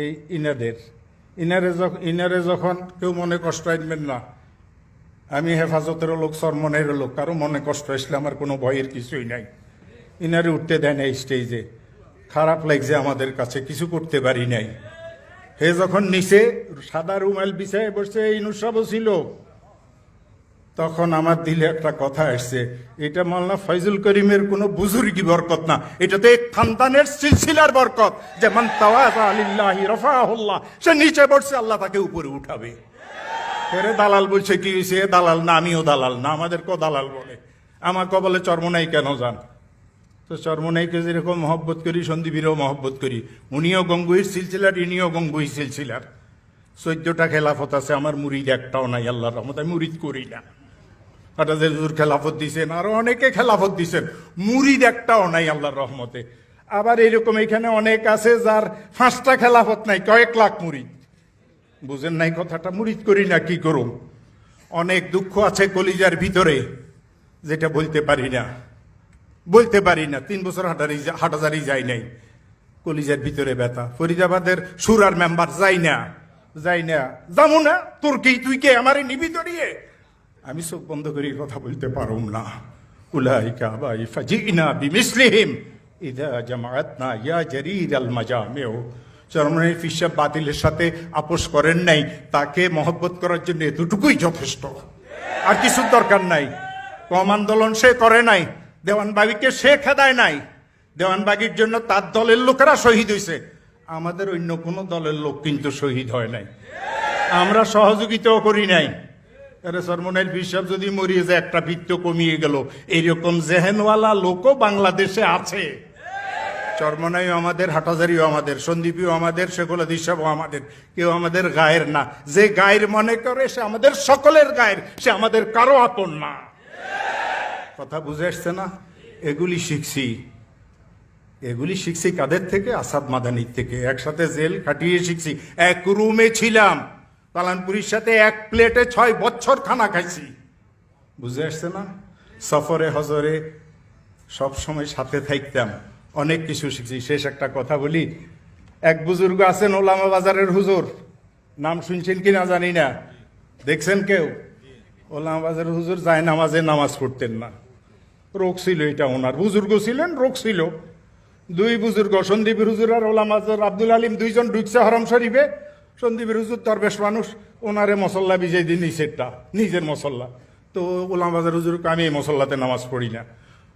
এই ইনাদের। ইনারে যখন ইনারে যখন কেউ মনে কষ্ট আনবেন না, আমি হেফাজতেরও লোক, সরমনের লোক, কারও মনে কষ্ট আসলে আমার কোনো ভয়ের কিছুই নাই। ইনারে উঠতে দেয় না স্টেজে। খারাপ লাগছে আমাদের কাছে, কিছু করতে পারি নাই। হে যখন নিচে সাদা রুমাল বিছায় বসছে এই নুসাবও ছিল। তখন আমার দিলে একটা কথা আসছে, এটা মাল্লা ফয়জুল করিমের কোনো বুজুর্গি বরকত না। এটা তো এক খানদানের সিলসিলার বরকত যেমন রফাহুল্লাহ সে নিচে বসছে আল্লাহ তাকে উপরে উঠাবে। ফেরে দালাল বলছে, কি এ দালাল না, আমিও দালাল না আমাদেরকেও দালাল বলে? আমার আমাকে বলে চর্মনাই কেন যান তো চর্মনাইকে যেরকম মহব্বত করি, সন্দীপীরও মহব্বত করি। উনিও গঙ্গুইর সিলসিলার, ইনিও গঙ্গুই সিলসিলার। চোদ্দটা খেলাফত আছে, আমার মুরিদ একটাও নাই, আল্লাহর রহমত আমি মুরিদ করি না। খেলাফত দিছেন, আরও অনেকে খেলাফত দিছেন। মুরিদ একটাও নাই আল্লাহর রহমতে। আবার এরকম এখানে অনেক আছে যার পাঁচটা খেলাফত নাই, কয়েক লাখ মুরিদ। বুঝেন নাই কথাটা, মুরিদ করি না, কি করুম? অনেক দুঃখ আছে কলিজার ভিতরে, যেটা বলতে পারি না। বলতে পারি না, তিন বছর হাটারি হাটাজারি যাই নাই। কলিজার ভিতরে ব্যথা। ফরিদাবাদের সুরার মেম্বার যাই না যাই না। যাব না, তোর কি, তুই কে আমারে নিবি দড়িয়ে আমি চোখ বন্ধ করে, কথা বলতে পারুম না। উলাইকা বাই ফাজিনা বিমিসলিহিম। ইদা জামাআতনা ইয়া জারির আল মাজামিউ। চরমনের ফিসাব বাতিলের সাথে আপোষ করেন নাই, তাকে মহব্বত করার জন্য এতটুকুই যথেষ্ট। আর কিছু দরকার নাই। কম আন্দোলন সে করে নাই, দেওয়ানবাগিকে সে খেদায় নাই। দেওয়ানবাগির জন্য তার দলের লোকেরা শহীদ হয়েছে আমাদের অন্য কোনো দলের লোক কিন্তু শহীদ হয় নাই। আমরা সহযোগিতাও করি নাই। আরে সরমনের বিশ্বাস যদি মরিয়ে যায়, একটা বৃত্ত কমিয়ে গেল। এইরকম জেহেনওয়ালা লোকও বাংলাদেশে আছে। চর্মনাইও আমাদের হাটাজারিও আমাদের, সন্দীপীও আমাদের সেগুলো দিশাবও আমাদের। কেউ আমাদের গায়ের না। যে গায়ের মনে করে, সে আমাদের সকলের গায়ের, সে আমাদের কারও আপন না। কথা বুঝে আসছে না? এগুলি শিখছি। এগুলি শিখছি কাদের থেকে? আসাদ মাদানির থেকে। একসাথে জেল কাটিয়ে শিখছি। এক রুমে ছিলাম। পালানপুরির সাথে এক প্লেটে ছয় বছর খানা খাইছি। বুঝে আসছে না? সফরে, হজরে সব সময় সাথে থাকতাম। অনেক কিছু শিখছি। শেষ একটা কথা বলি। এক বুজুর্গ আছেন ওলামা বাজারের হুজুর। নাম শুনছেন কি না জানি না। দেখছেন কেউ? ওলামা বাজারের হুজুর যায় নামাজে, নামাজ পড়তেন না। রোগ ছিল এটা ওনার। বুজুর্গ ছিলেন, রোগ ছিল। দুই বুজুর্গ, সন্দীপের হুজুর আর ওলামা আব্দুল আলিম, দুইজন ঢুকছে হরম শরীফে। সন্দীপের হুজুর দরবেশ মানুষ, ওনারে মসল্লা বিজয় দিন নিচেরটা নিজের মসল্লা। তো ওলামাবাজার হুজুরকে আমি এই মসল্লাতে নামাজ পড়ি না।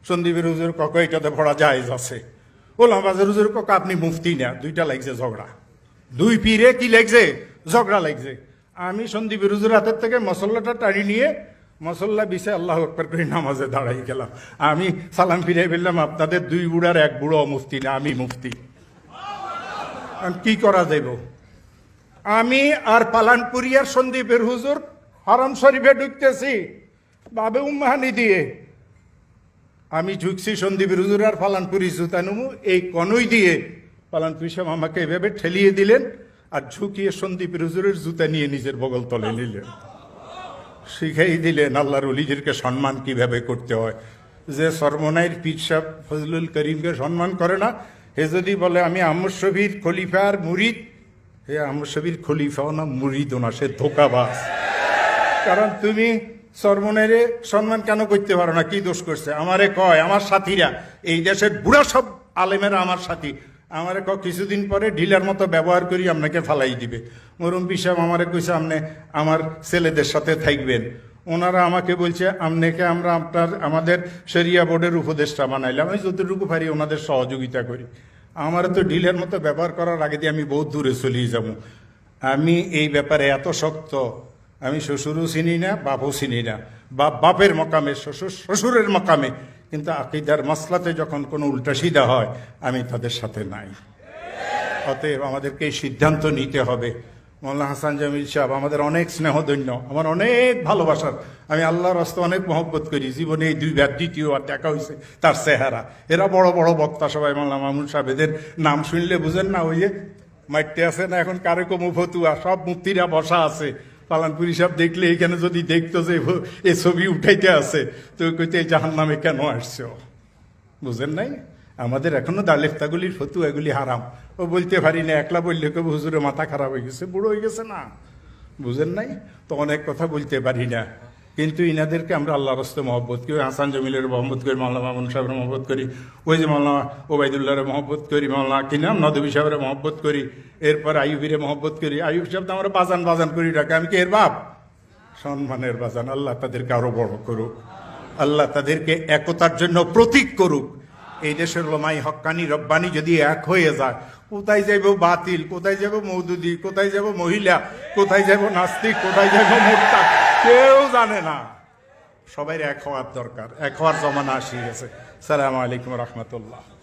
সন্দীপের হুজুর কক এটাতে পড়া জায়েজ আছে। ওলামাবাজার হুজুর কক আপনি মুফতি না, দুইটা লাগছে ঝগড়া। দুই পীরে কি লাগছে? ঝগড়া লাগছে। আমি সন্দীপের হুজুর হাতের থেকে মসল্লাটা টানি নিয়ে মসল্লা বিষে আল্লাহ আকবর করে নামাজে দাঁড়াই গেলাম। আমি সালাম ফিরে ফেললাম, আপনাদের দুই বুড়ার এক বুড়ো মুফতি না, আমি মুফতি। কি করা যাইব? আমি আর পালানপুরিয়ার সন্দীপের হুজুর হরম শরীফে ঢুকতেছি, বাবে উম্মাহানি দিয়ে। আমি ঝুঁকছি সন্দীপের হুজুর আর পালানপুরি জুতানুমু এই কনুই দিয়ে। পালানপুরি সাহেব আমাকে এভাবে ঠেলিয়ে দিলেন আর ঝুঁকিয়ে সন্দীপের হুজুরের জুতা নিয়ে নিজের বগল তলে নিলেন। শিখাই দিলেন, আল্লাহর অলিদেরকে সম্মান কীভাবে করতে হয়। যে সরমনাইর পীর সাহেব ফজলুল করিমকে সম্মান করে না হে যদি বলে, আমি আমর শবির খলিফার মুরিদ হে আমর শবির খলিফাও না মুরিদও না, সে ধোকাবাজ। কারণ তুমি সরমনেরে সম্মান কেন করতে পারো না? কি দোষ করছে? আমারে কয়, আমার সাথীরা, এই দেশের বুড়া সব আলেমেরা আমার সাথী। আমারে ক কিছুদিন পরে ঢিলার মতো ব্যবহার করি আপনাকে ফালাই দিবে। মরুম সাহেব আমারে কইছে, আপনি আমার ছেলেদের সাথে থাকবেন। ওনারা আমাকে বলছে আপনাকে আমরা আপনার, আমাদের শরিয়া বোর্ডের উপদেষ্টা বানাইলাম। আমি যতটুকু পারি ওনাদের সহযোগিতা করি। আমার তো ডিলের মতো ব্যবহার করার আগে দিয়ে আমি বহুত দূরে চলিয়ে যাব। আমি এই ব্যাপারে এত শক্ত, আমি শ্বশুরও চিনি না, বাপও চিনি না। বাপ বাপের মকামে, শ্বশুর শ্বশুরের মকামে, কিন্তু আকিদার মশলাতে যখন কোনো উল্টা সিধা হয়, আমি তাদের সাথে নাই। অতএব আমাদেরকে এই সিদ্ধান্ত নিতে হবে। মোল্লা হাসান জামিল সাহেব, আমাদের অনেক স্নেহধন্য, আমার অনেক ভালোবাসার। আমি আল্লাহর রাস্তা অনেক মহব্বত করি, জীবনে এই দুইবার দ্বিতীয়বার দেখা হয়েছে তার চেহারা। এরা বড় বড় বক্তা সবাই মোল্লা মামুন সাহেব, এদের নাম শুনলে বুঝেন না, ওই যে মাইতে আছে না, এখন কারেকো মুফতুয়া সব মুক্তিরা বসা আছে। পালানপুরি সাহেব দেখলে এখানে যদি দেখতো যে এ ছবি উঠাইতে আছে, তো কইতে জাহান নামে কেন আসছো? বুঝেন নাই? আমাদের এখনও দালেফতাগুলির ফতু এগুলি হারাম। ও বলতে পারি না, একলা বললে কেউ হুজুরে মাথা খারাপ হয়ে গেছে, বুড়ো হয়ে গেছে না। বুঝেন নাই? তো অনেক কথা বলতে পারি না। কিন্তু ইনাদেরকে আমরা আল্লাহর হস্তে মহব্বত করি, হাসান জমিলের মহব্বত করি মাল্লা মামুন সাহেবের মহব্বত করি, ওই যে মাল্লা ওবায়দুল্লাহর মহব্বত করি মাল্লা কি নাম নদবী সাহেবের মহব্বত করি, এরপর আইবিরে মহব্বত করি। আইব সাহেব তো আমরা বাজান বাজান করি, ডাকে, আমি কি এর বাপ? সম্মানের বাজান, আল্লাহ তাদেরকে আরও বড় করুক। আল্লাহ তাদেরকে একতার জন্য প্রতীক করুক। এই দেশের লোমাই হক্কানি রব্বানি যদি এক হয়ে যায়, কোথায় যাব বাতিল, কোথায় যাব মৌদুদি, কোথায় যাব মহিলা, কোথায় যাব নাস্তিক, কোথায় যাব মোট্টা কেউ জানে না। সবাই এক হওয়ার দরকার, এক হওয়ার জমানা আসি গেছে। সালাম আলাইকুম রহমতুল্লাহ।